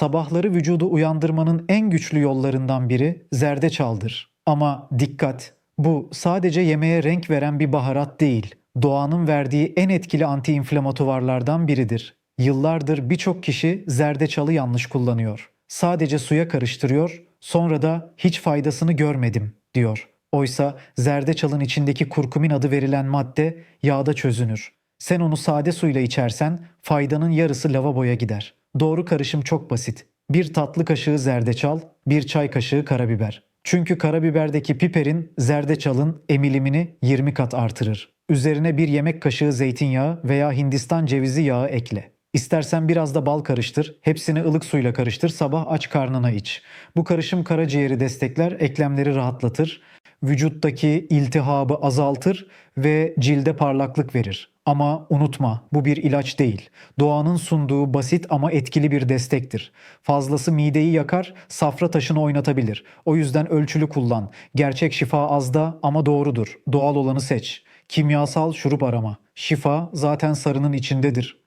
Sabahları vücudu uyandırmanın en güçlü yollarından biri zerdeçaldır. Ama dikkat, bu sadece yemeğe renk veren bir baharat değil. Doğanın verdiği en etkili antiinflamatuvarlardan biridir. Yıllardır birçok kişi zerdeçalı yanlış kullanıyor. Sadece suya karıştırıyor, sonra da hiç faydasını görmedim diyor. Oysa zerdeçalın içindeki kurkumin adı verilen madde yağda çözünür. Sen onu sade suyla içersen faydanın yarısı lavaboya gider. Doğru karışım çok basit. Bir tatlı kaşığı zerdeçal, bir çay kaşığı karabiber. Çünkü karabiberdeki piperin zerdeçalın emilimini 20 kat artırır. Üzerine bir yemek kaşığı zeytinyağı veya Hindistan cevizi yağı ekle. İstersen biraz da bal karıştır, hepsini ılık suyla karıştır, sabah aç karnına iç. Bu karışım karaciğeri destekler, eklemleri rahatlatır, vücuttaki iltihabı azaltır ve cilde parlaklık verir. Ama unutma bu bir ilaç değil. Doğanın sunduğu basit ama etkili bir destektir. Fazlası mideyi yakar, safra taşını oynatabilir. O yüzden ölçülü kullan. Gerçek şifa azda ama doğrudur. Doğal olanı seç. Kimyasal şurup arama. Şifa zaten sarının içindedir.